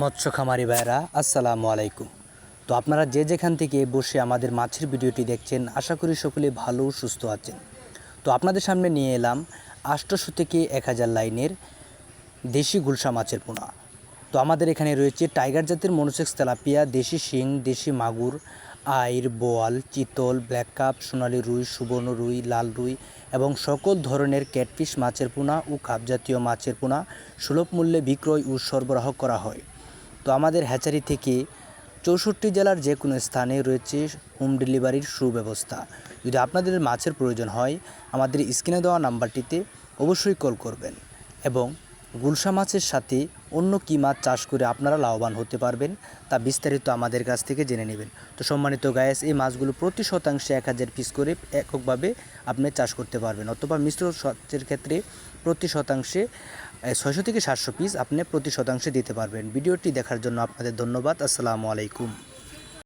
মৎস্য খামারি ভাইরা আসসালামু আলাইকুম। তো আপনারা যে যেখান থেকে বসে আমাদের মাছের ভিডিওটি দেখছেন, আশা করি সকলে ভালো, সুস্থ আছেন। তো আপনাদের সামনে নিয়ে এলাম আটশোশো থেকে এক হাজার লাইনের দেশি গুলশা মাছের পোনা। তো আমাদের এখানে রয়েছে টাইগার জাতের মনোসেক্স তেলাপিয়া, দেশি শিং, দেশি মাগুর, আইর, বোয়াল, চিতল, ব্ল্যাক কাপ, সোনালী রুই, সুবর্ণ রুই, লাল রুই এবং সকল ধরনের ক্যাটফিশ মাছের পোনা ও কাপ জাতীয় মাছের পোনা সুলভ মূল্যে বিক্রয় ও সরবরাহ করা হয়। তো আমাদের হ্যাচারি থেকে চৌষট্টি জেলার যে কোনো স্থানে রয়েছে হোম ডেলিভারির সুব্যবস্থা। যদি আপনাদের মাছের প্রয়োজন হয়, আমাদের স্ক্রিনে দেওয়া নাম্বারটিতে অবশ্যই কল করবেন এবং গুলশা মাছের সাথে অন্য কী মাছ চাষ করে আপনারা লাভবান হতে পারবেন তা বিস্তারিত আমাদের কাছ থেকে জেনে নেবেন। তো সম্মানিত গায়েস এই মাছগুলো প্রতি শতাংশে এক হাজার পিস করে এককভাবে আপনি চাষ করতে পারবেন অথবা মিশ্র সচের ক্ষেত্রে প্রতি শতাংশে ছয়শো থেকে সাতশো পিস আপনি প্রতি শতাংশে দিতে পারবেন। ভিডিওটি দেখার জন্য আপনাদের ধন্যবাদ। আসসালামু আলাইকুম।